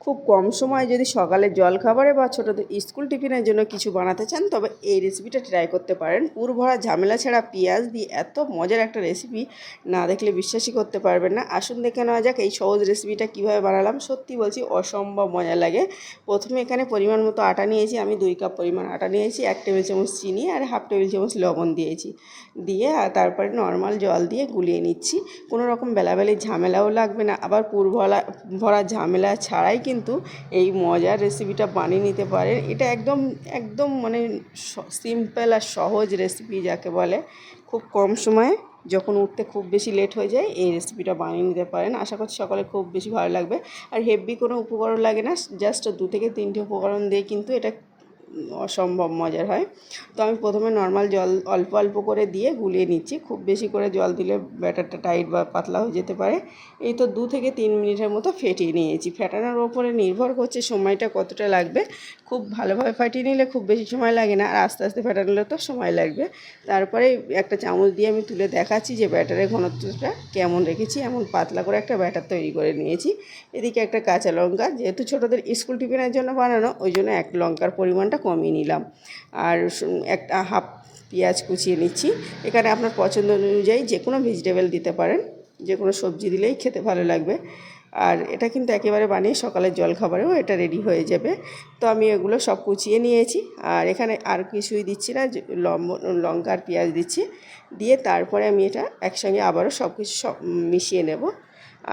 খুব কম সময়ে যদি সকালে জলখাবারে বা ছোটোদের স্কুল টিফিনের জন্য কিছু বানাতে চান, তবে এই রেসিপিটা ট্রাই করতে পারেন। পুর ভরা ঝামেলা ছাড়া পেঁয়াজ দিয়ে এত মজার একটা রেসিপি না দেখলে বিশ্বাসই করতে পারবেন না। আসুন দেখে নেওয়া যাক এই সহজ রেসিপিটা কীভাবে বানালাম। সত্যি বলছি, অসম্ভব মজা লাগে। প্রথমে এখানে পরিমাণ মতো আটা নিয়েছি। আমি দুই কাপ পরিমাণ আটা নিয়েছি, এক টেবিল চামচ চিনি আর হাফ টেবিল চামচ লবণ দিয়েছি। দিয়ে আর তারপরে নর্মাল জল দিয়ে গুলিয়ে নিচ্ছি। কোনো রকম বেলাবেলি ঝামেলাও লাগবে না। আবার পুর ভরা ভরা ঝামেলা ছাড়াই কিন্তু এই মজার রেসিপিটা বানিয়ে নিতে পারেন এটা একদম একদম মানে সিম্পল আর সহজ রেসিপি যাকে বলে। খুব কম সময়ে যখন উঠতে খুব বেশি লেট হয়ে যায়, এই রেসিপিটা বানিয়ে নিতে পারেন। আশা করছি সকালে খুব বেশি ভালো লাগবে। আর হেভি কোনো উপকরণ লাগে না জাস্ট দু থেকে তিনটে উপকরণ দিয়ে কিন্তু এটা অসম্ভব মজার হয়। তো আমি প্রথমে নর্মাল জল অল্প অল্প করে দিয়ে গুলিয়ে নিচ্ছি। খুব বেশি করে জল দিলে ব্যাটারটা টাইট বা পাতলা হয়ে যেতে পারে। এই তো দু থেকে তিন মিনিটের মতো ফেটিয়ে নিয়েছি। ফেটানোর ওপরে নির্ভর করছে সময়টা কতটা লাগবে। খুব ভালোভাবে ফাটিয়ে নিলে খুব বেশি সময় লাগে না। আর আস্তে আস্তে ফেটানোলে তো সময় লাগবে। তারপরে একটা চামচ দিয়ে আমি তুলে দেখাচ্ছি যে ব্যাটারের ঘনত্বটা কেমন রেখেছি। এমন পাতলা করে একটা ব্যাটার তৈরি করে নিয়েছি। এদিকে একটা কাঁচা লঙ্কা, যেহেতু ছোটোদের স্কুল টিফিনের জন্য বানানো, ওই জন্য এক লঙ্কার পরিমাণটা কমিয়ে নিলাম। আর একটা হাফ পেঁয়াজ কুচিয়ে নিচ্ছি। এখানে আপনার পছন্দ অনুযায়ী যে কোনো ভেজিটেবল দিতে পারেন যে কোনো সবজি দিলেই খেতে ভালো লাগবে। আর এটা কিন্তু একেবারে বানিয়ে সকালের জলখাবারেও এটা রেডি হয়ে যাবে। তো আমি এগুলো সব কুচিয়ে নিয়েছি। আর এখানে আর কিছুই দিচ্ছি না লঙ্কা আর পেঁয়াজ দিচ্ছি। দিয়ে তারপরে আমি এটা একসঙ্গে আবারও সব কিছু সব মিশিয়ে নেব।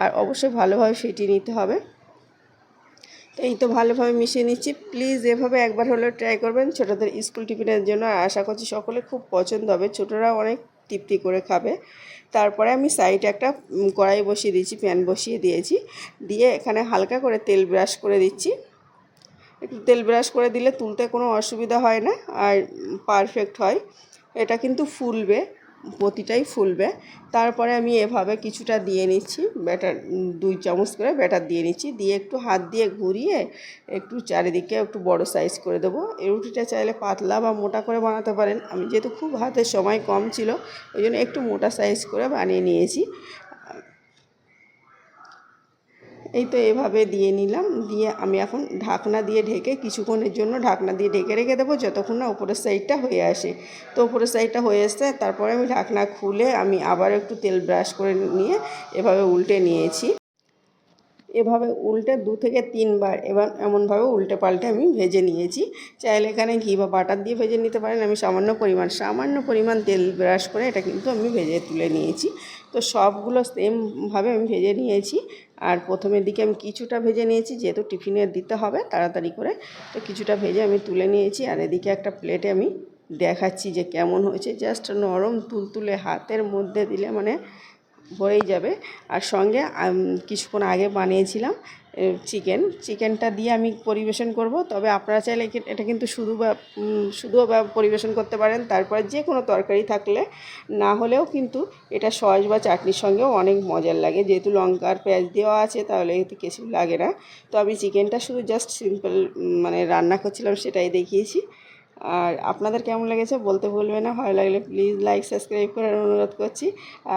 আর অবশ্যই ভালোভাবে ফেটিয়ে নিতে হবে। তো এই তো ভালোভাবে মিশিয়ে নিচ্ছি। প্লিজ এভাবে একবার হলেও ট্রাই করবেন। ছোটোদের স্কুল টিফিনের জন্য আশা করছি সকলে খুব পছন্দ হবে। ছোটরা অনেক তৃপ্তি করে খাবে। তারপরে আমি সাইডে একটা কড়াই বসিয়ে দিয়েছি প্যান বসিয়ে দিয়েছি। দিয়ে এখানে হালকা করে তেল ব্রাশ করে দিচ্ছি। একটু তেল ব্রাশ করে দিলে তুলতে কোনো অসুবিধা হয় না। আর পারফেক্ট হয়। এটা কিন্তু ফুলবে। প্রতিটাই ফুলবে। তারপরে আমি এভাবে কিছুটা দিয়ে নিচ্ছি, ব্যাটার দুই চামচ করে ব্যাটার দিয়ে নিচ্ছি। দিয়ে একটু হাত দিয়ে ঘুরিয়ে একটু চারিদিকে একটু বড় সাইজ করে দেবো। এই রুটিটা চাইলে পাতলা বা মোটা করে বানাতে পারেন। আমি যেহেতু খুব হাতের সময় কম ছিল, ওই জন্য একটু মোটা সাইজ করে বানিয়ে নিয়েছি। এই তো এভাবে দিয়ে নিলাম। দিয়ে আমি এখন ঢাকনা দিয়ে ঢেকে কিছুক্ষণের জন্য ঢাকনা দিয়ে ঢেকে রেখে দেবো যতক্ষণ না উপরের সাইডটা হয়ে আসে। তো উপরের সাইডটা হয়ে এসছে, তারপরে আমি ঢাকনা খুলে আমি আবার একটু তেল ব্রাশ করে নিয়ে এভাবে উল্টে নিয়েছি। এভাবে উল্টে দু থেকে তিনবার এবার এমনভাবে উল্টে পাল্টে আমি ভেজে নিয়েছি। চাইলে এখানে ঘি বা বাটার দিয়ে ভেজে নিতে পারেন। আমি সামান্য পরিমাণ সামান্য পরিমাণ তেল ব্রাশ করে এটা কিন্তু আমি ভেজে তুলে নিয়েছি। তো সবগুলো সেমভাবে আমি ভেজে নিয়েছি। আর প্রথমের দিকে আমি কিছুটা ভেজে নিয়েছি, যেহেতু টিফিনে দিতে হবে তাড়াতাড়ি করে। তো কিছুটা ভেজে আমি তুলে নিয়েছি আর এদিকে একটা প্লেটে আমি দেখাচ্ছি যে কেমন হয়েছে। জাস্ট নরম তুলতুলে হাতের মধ্যে দিলে মানে হয়েই যাবে। আর সঙ্গে কিছুক্ষণ আগে বানিয়েছিলাম চিকেন চিকেনটা দিয়ে আমি পরিবেশন করব। তবে আপনারা চাইলে এটা কিন্তু শুধু বা শুধুও পরিবেশন করতে পারেন। তারপরে যে কোনো তরকারি থাকলে, না হলেও কিন্তু এটা সস বা চাটনির সঙ্গেও অনেক মজার লাগে। যেহেতু লঙ্কার পেঁয়াজ দেওয়া আছে, তাহলে এতে কিছু লাগে না। তো আমি চিকেনটা শুধু জাস্ট সিম্পল মানে রান্না করছিলাম, সেটাই দেখিয়েছি। আর আপনাদের কেমন লেগেছে বলতে ভুলবে না। ভালো লাগলে প্লিজ লাইক সাবস্ক্রাইব করার অনুরোধ করছি।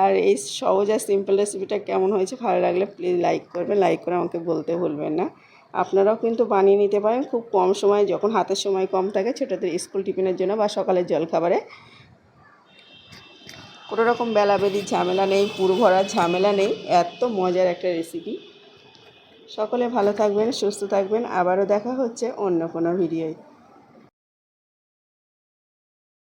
আর এই সহজ আর সিম্পল রেসিপিটা কেমন হয়েছে ভালো লাগলে প্লিজ লাইক করবেন লাইক করে আমাকে বলতে ভুলবেন না। আপনারাও কিন্তু বানিয়ে নিতে পারেন, খুব কম সময়, যখন হাতের সময় কম থাকে ছোটোদের স্কুল টিফিনের জন্য বা সকালের জলখাবারে কোনো রকম বেলাবেলি ঝামেলা নেই, পুরো ভরা ঝামেলা নেই, এত মজার একটা রেসিপি সকলে ভালো থাকবেন, সুস্থ থাকবেন, আবারও দেখা হচ্ছে অন্য কোনো ভিডিওয়